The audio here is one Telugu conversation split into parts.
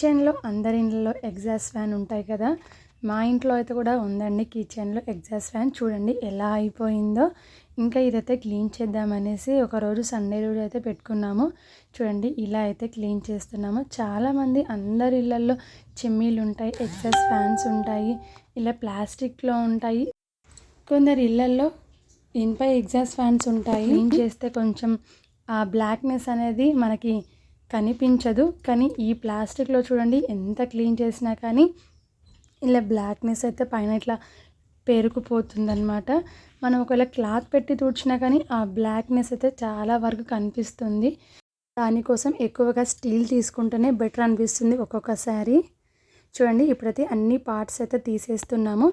కిచెన్లో అందరి ఇళ్ళలో ఎగ్జాస్ట్ ఫ్యాన్ ఉంటాయి కదా మా ఇంట్లో అయితే కూడా ఉందండి కిచెన్లో ఎగ్జాస్ట్ ఫ్యాన్ చూడండి ఎలా అయిపోయిందో. ఇంకా ఇదైతే క్లీన్ చేద్దామనేసి ఒకరోజు సండే రోజు అయితే పెట్టుకున్నాము. చూడండి ఇలా అయితే క్లీన్ చేస్తున్నాము. చాలామంది అందరి ఇళ్ళల్లో చిమ్మీలు ఉంటాయి ఎగ్జాస్ట్ ఫ్యాన్స్ ఉంటాయి ఇలా ప్లాస్టిక్లో ఉంటాయి. కొందరు ఇళ్ళల్లో ఇనుప ఎగ్జాస్ట్ ఫ్యాన్స్ ఉంటాయి. క్లీన్ చేస్తే కొంచెం ఆ బ్లాక్నెస్ అనేది మనకి కనిపించదు. కానీ ఈ ప్లాస్టిక్లో చూడండి ఎంత క్లీన్ చేసినా కానీ ఇలా బ్లాక్నెస్ అయితే పైన ఇట్లా పేరుకుపోతుందన్నమాట. మనం ఒకవేళ క్లాత్ పెట్టి తుడిచినా కానీ ఆ బ్లాక్నెస్ అయితే చాలా వరకు కనిపిస్తుంది. దానికోసం ఎక్కువగా స్టీల్ తీసుకుంటేనే బెటర్ అనిపిస్తుంది ఒక్కొక్కసారి. చూడండి ఇప్పుడైతే అన్ని పార్ట్స్ అయితే తీసేస్తున్నాము.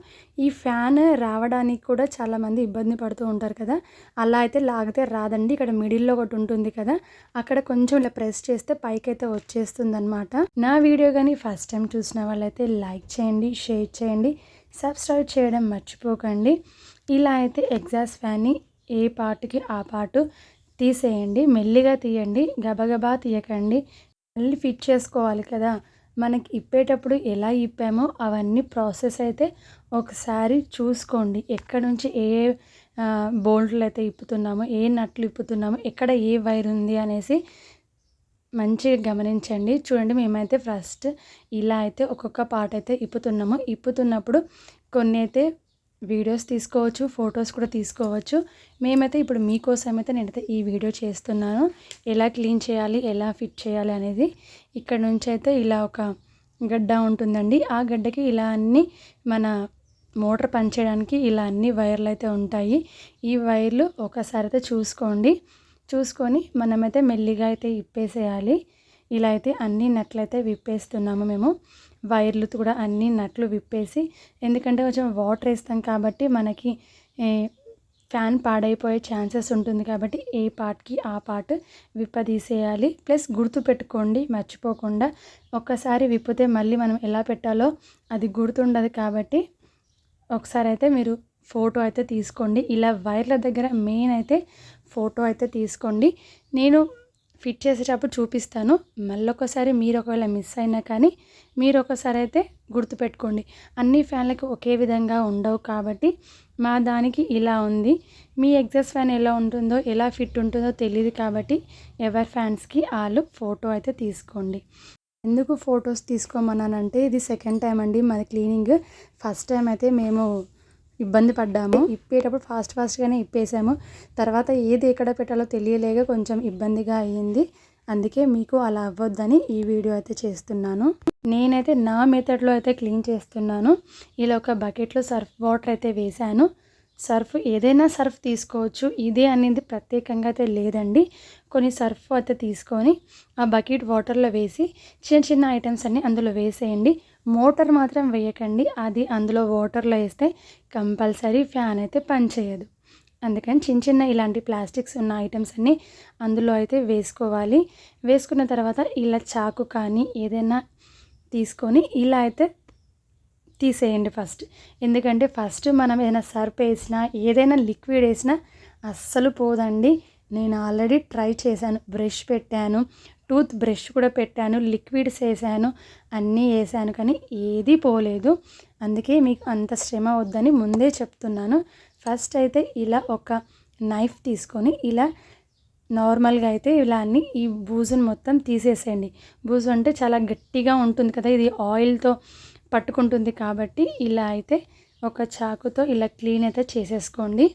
ఈ ఫ్యాన్ రావడానికి కూడా చాలామంది ఇబ్బంది పడుతూ ఉంటారు కదా. అలా అయితే లాగితే రాదండి. ఇక్కడ మిడిల్లో ఒకటి ఉంటుంది కదా. అక్కడ కొంచెం ఇలా ప్రెస్ చేస్తే పైకి అయితే వచ్చేస్తుంది అనమాట నా వీడియో కానీ ఫస్ట్ టైం చూసిన వాళ్ళైతే లైక్ చేయండి షేర్ చేయండి సబ్స్క్రైబ్ చేయడం మర్చిపోకండి. ఇలా అయితే ఎగ్జాస్ట్ ఫ్యాన్ని ఏ పార్ట్కి ఆ పార్టు తీసేయండి. మెల్లిగా తీయండి గబగబా తీయకండి. మళ్ళీ ఫిట్ చేసుకోవాలి కదా. మనకి ఇప్పేటప్పుడు ఎలా ఇప్పామో అవన్నీ ప్రాసెస్ అయితే ఒకసారి చూసుకోండి. ఎక్కడ నుంచి ఏ బోల్ట్లు అయితే ఇప్పుతున్నామో ఏ నట్లు ఇప్పుతున్నామో ఎక్కడ ఏ వైర్ ఉంది అనేసి మంచిగా గమనించండి. చూడండి మేమైతే ఫస్ట్ ఇలా అయితే ఒక్కొక్క పార్ట్ అయితే ఇప్పుతున్నాము. ఇప్పుతున్నప్పుడు కొన్ని అయితే వీడియోస్ తీసుకోవచ్చు ఫొటోస్ కూడా తీసుకోవచ్చు. మేమైతే ఇప్పుడు మీకోసం అయితే నేనైతే ఈ వీడియో చేస్తున్నాను. ఎలా క్లీన్ చేయాలి ఎలా ఫిట్ చేయాలి అనేది ఇక్కడ నుంచి అయితే ఇలా ఒక గడ్డ ఉంటుందండి. ఆ గడ్డకి ఇలా అన్ని మన మోటార్ పనిచేయడానికి ఇలా అన్ని వైర్లు అయితే ఉంటాయి. ఈ వైర్లు ఒకసారి అయితే చూసుకోండి. చూసుకొని మనమైతే మెల్లిగా అయితే ఇప్పేసేయాలి. ఇలా అయితే అన్ని నట్లయితే విప్పేస్తున్నాము మేము. వైర్లు కూడా అన్ని నట్లు విప్పేసి ఎందుకంటే కొంచెం వాటర్ వేస్తాం కాబట్టి మనకి ఫ్యాన్ పాడైపోయే ఛాన్సెస్ ఉంటుంది కాబట్టి ఏ పార్ట్కి ఆ పార్ట్ విప్పదీసేయాలి. ప్లస్ గుర్తు పెట్టుకోండి మర్చిపోకుండా. ఒక్కసారి విప్పితే మళ్ళీ మనం ఎలా పెట్టాలో అది గుర్తుండదు కాబట్టి ఒకసారి అయితే మీరు ఫోటో అయితే తీసుకోండి. ఇలా వైర్ల దగ్గర మెయిన్ అయితే ఫోటో అయితే తీసుకోండి. నేను ఫిట్ చేసేటప్పుడు చూపిస్తాను. మళ్ళొకసారి మీరు ఒకవేళ మిస్ అయినా కానీ మీరు ఒకసారి అయితే గుర్తుపెట్టుకోండి. అన్ని ఫ్యాన్లకు ఒకే విధంగా ఉండవు కాబట్టి మా దానికి ఇలా ఉంది. మీ ఎగ్జాస్ట్ ఫ్యాన్ ఎలా ఉంటుందో ఎలా ఫిట్ ఉంటుందో తెలియదు కాబట్టి ఎవరి ఫ్యాన్స్కి వాళ్ళు ఫోటో అయితే తీసుకోండి. ఎందుకు ఫొటోస్ తీసుకోమన్నానంటే ఇది సెకండ్ టైం అండి మాది క్లీనింగ్. ఫస్ట్ టైం అయితే మేము ఇబ్బంది పడ్డాము. ఇప్పేటప్పుడు ఫాస్ట్ ఫాస్ట్గానే ఇప్పేసాము. తర్వాత ఏది ఎక్కడ పెట్టాలో తెలియలేక కొంచెం ఇబ్బందిగా అయ్యింది. అందుకే మీకు అలా అవ్వద్దని ఈ వీడియో అయితే చేస్తున్నాను. నేనైతే నా మెథడ్లో అయితే క్లీన్ చేస్తున్నాను. ఇలా ఒక బకెట్లో సర్ఫ్ వాటర్ అయితే వేశాను. సర్ఫ్ ఏదైనా సర్ఫ్ తీసుకోవచ్చు. ఇదే అనేది ప్రత్యేకంగా అయితే లేదండి. కొన్ని సర్ఫ్ అయితే తీసుకొని ఆ బకెట్ వాటర్లో వేసి చిన్న చిన్న ఐటమ్స్ అన్నీ అందులో వేసేయండి. మోటార్ మాత్రం వేయకండి. అది అందులో వాటర్లో వేస్తే కంపల్సరీ ఫ్యాన్ అయితే పనిచేయదు. అందుకని చిన్న చిన్న ఇలాంటి ప్లాస్టిక్స్ ఉన్న ఐటమ్స్ అన్నీ అందులో అయితే వేసుకోవాలి. వేసుకున్న తర్వాత ఇలా చాకు కానీ ఏదైనా తీసుకొని ఇలా అయితే తీసేయండి ఫస్ట్. ఎందుకంటే ఫస్ట్ మనం ఏదైనా సర్ప్ వేసినా ఏదైనా లిక్విడ్ వేసినా అస్సలు పోదండి. నేను ఆల్రెడీ ట్రై చేశాను బ్రష్ పెట్టాను టూత్ బ్రష్ కూడా పెట్టాను లిక్విడ్స్ వేసాను అన్నీ వేసాను కానీ ఏది పోలేదు. అందుకే మీకు అంత శ్రమ వద్దని ముందే చెప్తున్నాను. ఫస్ట్ అయితే ఇలా ఒక నైఫ్ తీసుకొని ఇలా నార్మల్గా అయితే ఇలా అన్ని ఈ బూజును మొత్తం తీసేసేయండి. బూజు అంటే చాలా గట్టిగా ఉంటుంది కదా ఇది ఆయిల్తో పట్టుకుంటుంది కాబట్టి ఇలా అయితే ఒక చాకుతో ఇలా క్లీన్ అయితే చేసేసుకోండి.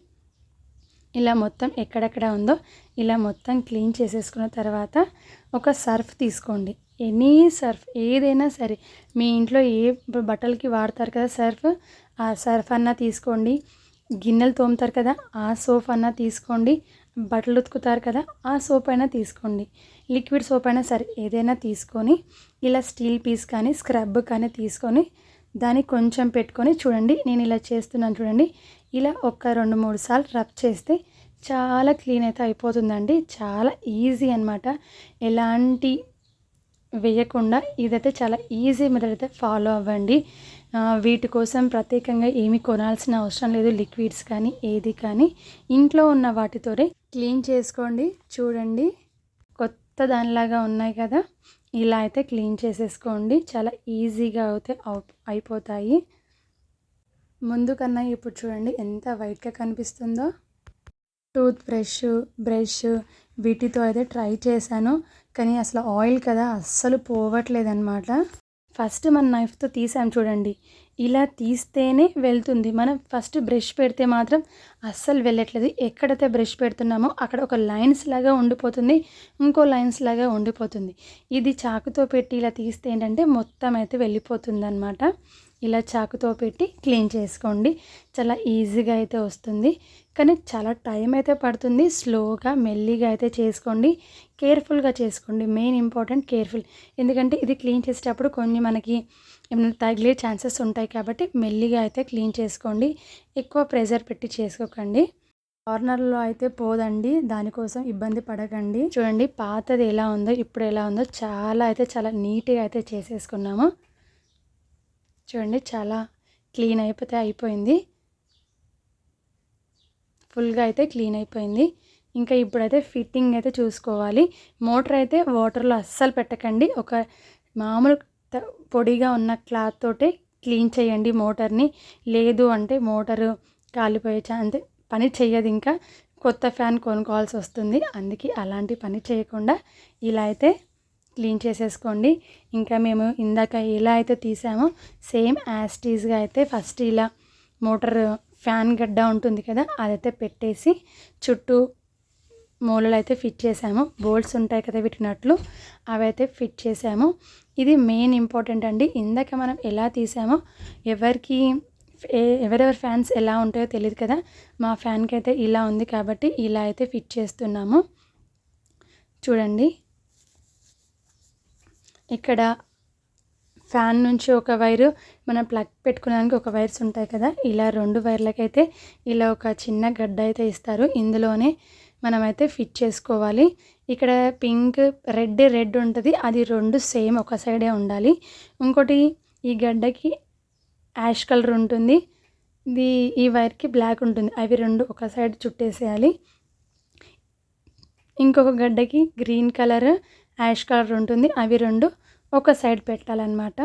ఇలా మొత్తం ఎక్కడెక్కడ ఉందో ఇలా మొత్తం క్లీన్ చేసేసుకున్న తర్వాత ఒక సర్ఫ్ తీసుకోండి. ఎనీ సర్ఫ్ ఏదైనా సరే. మీ ఇంట్లో ఏ బట్టలకి వాడతారు కదా సర్ఫ్? ఆ సర్ఫ్ అన్నా తీసుకోండి. గిన్నెలు తోముతారు కదా ఆ సోప్ అన్నా తీసుకోండి. బట్టలు ఉతుకుతారు కదా ఆ సోప్ అయినా తీసుకోండి. లిక్విడ్ సోప్ అయినా సరే ఏదైనా తీసుకొని ఇలా స్టీల్ పీస్ కానీ స్క్రబ్ కానీ తీసుకొని దాన్ని కొంచెం పెట్టుకొని చూడండి నేను ఇలా చేస్తున్నాను చూడండి. ఇలా ఒక్క రెండు మూడు సార్లు రబ్ చేస్తే చాలా క్లీన్ అయితే అయిపోతుందండి. చాలా ఈజీ అనమాట ఎలాంటి వేయకుండా ఇదైతే చాలా ఈజీ మెథడ్ అయితే ఫాలో అవ్వండి. వీటి కోసం ప్రత్యేకంగా ఏమి కొనాల్సిన అవసరం లేదు లిక్విడ్స్ కానీ ఏది కానీ. ఇంట్లో ఉన్న వాటితోనే క్లీన్ చేసుకోండి చూడండి. కొత్త దానిలాగా ఉన్నాయి కదా. ఇలా అయితే క్లీన్ చేసేసుకోండి. చాలా ఈజీగా అయితే అయిపోతాయి. ముందు కన్నా ఇప్పుడు చూడండి ఎంత వైట్గా కనిపిస్తుందో. టూత్ బ్రష్ బ్రష్ వీటితో అయితే ట్రై చేశాను. కానీ అసలు ఆయిల్ కదా అస్సలు పోవట్లేదన్నమాట. ఫస్ట్ మన నైఫ్తో తీసాం చూడండి. ఇలా తీస్తేనే వెళ్తుంది. మనం ఫస్ట్ బ్రష్ పెడితే మాత్రం అస్సలు వెళ్ళట్లేదు. ఎక్కడైతే బ్రష్ పెడుతున్నామో అక్కడ ఒక లైన్స్ లాగా ఉండిపోతుంది. ఇంకో లైన్స్ లాగా ఉండిపోతుంది. ఇది చాకుతో పెట్టి ఇలా తీస్తే ఏంటంటే మొత్తం అయితే వెళ్ళిపోతుంది అనమాట ఇలా చాకుతో పెట్టి క్లీన్ చేసుకోండి. చాలా ఈజీగా అయితే వస్తుంది. కానీ చాలా టైం అయితే పడుతుంది. స్లోగా మెల్లిగా అయితే చేసుకోండి. కేర్ఫుల్గా చేసుకోండి. Main important careful. ఎందుకంటే ఇది క్లీన్ చేసేటప్పుడు కొన్ని మనకి ఏమైనా తగిలే ఛాన్సెస్ ఉంటాయి కాబట్టి మెల్లిగా అయితే క్లీన్ చేసుకోండి. ఎక్కువ ప్రెజర్ పెట్టి చేసుకోకండి. కార్నర్లో అయితే పోదండి. దానికోసం ఇబ్బంది పడకండి. చూడండి పాతది ఎలా ఉందో ఇప్పుడు ఎలా ఉందో చాలా అయితే చాలా నీట్గా అయితే చేసేసుకున్నాము. చూడండి చాలా క్లీన్ అయిపోతే అయిపోయింది. ఫుల్గా అయితే క్లీన్ అయిపోయింది. ఇంకా ఇప్పుడైతే ఫిట్టింగ్ అయితే చూసుకోవాలి. మోటార్ అయితే వాటర్లో అస్సలు పెట్టకండి. ఒక మామూలు త- పొడిగా ఉన్న క్లాత్ తోటే క్లీన్ చేయండి మోటార్ని. లేదు అంటే మోటారు కాలిపోయే అంటే పని చెయ్యదు ఇంకా. కొత్త ఫ్యాన్ కొనుక్కోవాల్సి వస్తుంది. అందుకే అలాంటి పని చేయకుండా ఇలా అయితే క్లీన్ చేసేసుకోండి. ఇంకా మేము ఇందాక ఎలా అయితే తీసామో సేమ్ యాస్టీస్గా అయితే ఫస్ట్ ఇలా మోటార్ ఫ్యాన్ గడ్డ ఉంటుంది కదా అదైతే పెట్టేసి చుట్టూ మూలలు అయితే ఫిట్ చేసాము. బోల్ట్స్ ఉంటాయి కదా పెట్టినట్లు అవి అయితే ఫిట్ చేసాము. ఇది మెయిన్ ఇంపార్టెంట్ అండి. ఇందాక మనం ఎలా తీసామో ఎవరికి ఎవరెవరి ఫ్యాన్స్ ఎలా ఉంటాయో తెలియదు కదా మా ఫ్యాన్కి అయితే ఇలా ఉంది కాబట్టి ఇలా అయితే ఫిట్ చేస్తున్నాము. చూడండి. ఇక్కడ ఫ్యాన్ నుంచి ఒక వైరు మనం ప్లగ్ పెట్టుకోవడానికి ఒక వైర్స్ ఉంటాయి కదా ఇలా రెండు వైర్లకైతే ఇలా ఒక చిన్న గడ్డ అయితే ఇస్తారు. ఇందులోనే మనమైతే ఫిట్ చేసుకోవాలి. ఇక్కడ పింక్ రెడ్ రెడ్ ఉంటుంది. అది రెండు సేమ్ ఒక సైడే ఉండాలి. ఇంకోటి ఈ గడ్డకి యాష్ కలర్ ఉంటుంది. ఇది ఈ వైర్కి బ్లాక్ ఉంటుంది. అవి రెండు ఒక సైడ్ చుట్టేసేయాలి. ఇంకొక గడ్డకి గ్రీన్ కలర్ యాష్ కలర్ ఉంటుంది. అవి రెండు ఒక సైడ్ పెట్టాలన్నమాట.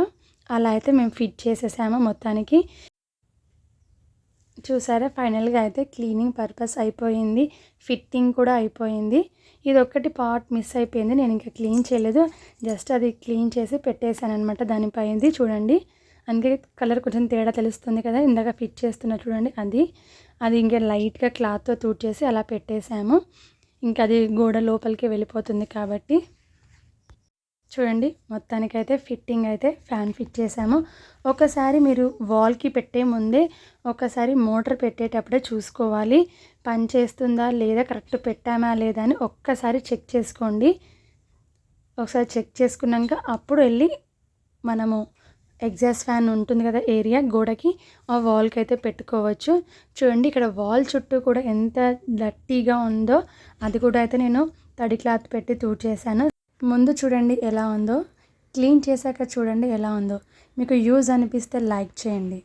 అలా అయితే మేము ఫిట్ చేసేసాము మొత్తానికి. చూసారా? ఫైనల్గా అయితే క్లీనింగ్ పర్పస్ అయిపోయింది. ఫిట్టింగ్ కూడా అయిపోయింది. ఇది ఒక్కటి పార్ట్ మిస్ అయిపోయింది. నేను ఇంకా క్లీన్ చేయలేదు. జస్ట్ అది క్లీన్ చేసి పెట్టేశాను అనమాట దానిపైంది చూడండి. అందుకే కలర్ కొంచెం తేడా తెలుస్తుంది కదా? ఇందాక ఫిట్ చేస్తున్నా చూడండి అది. అది ఇంకా లైట్గా క్లాత్తో తూడ్చేసి అలా పెట్టేశాము. ఇంకా అది గోడ లోపలికి వెళ్ళిపోతుంది కాబట్టి. చూడండి మొత్తానికైతే ఫిట్టింగ్ అయితే ఫ్యాన్ ఫిట్ చేసాము ఒకసారి మీరు వాల్కి పెట్టే ముందే ఒకసారి మోటార్ పెట్టేటప్పుడే చూసుకోవాలి. పని చేస్తుందా లేదా కరెక్ట్ పెట్టామా లేదా అని ఒక్కసారి చెక్ చేసుకోండి. ఒకసారి చెక్ చేసుకున్నాక అప్పుడు వెళ్ళి మనము ఎగ్జాస్ట్ ఫ్యాన్ ఉంటుంది కదా ఏరియా గోడకి ఆ వాల్కి అయితే పెట్టుకోవచ్చు. చూడండి ఇక్కడ వాల్ చుట్టూ కూడా ఎంత డట్టీగా ఉందో అది కూడా అయితే నేను తడి క్లాత్ పెట్టి తూడ్చేసాను ముందు చూడండి ఎలా ఉందో. క్లీన్ చేశాక చూడండి ఎలా ఉందో. మీకు యూజ్ అనిపిస్తే లైక్ చేయండి.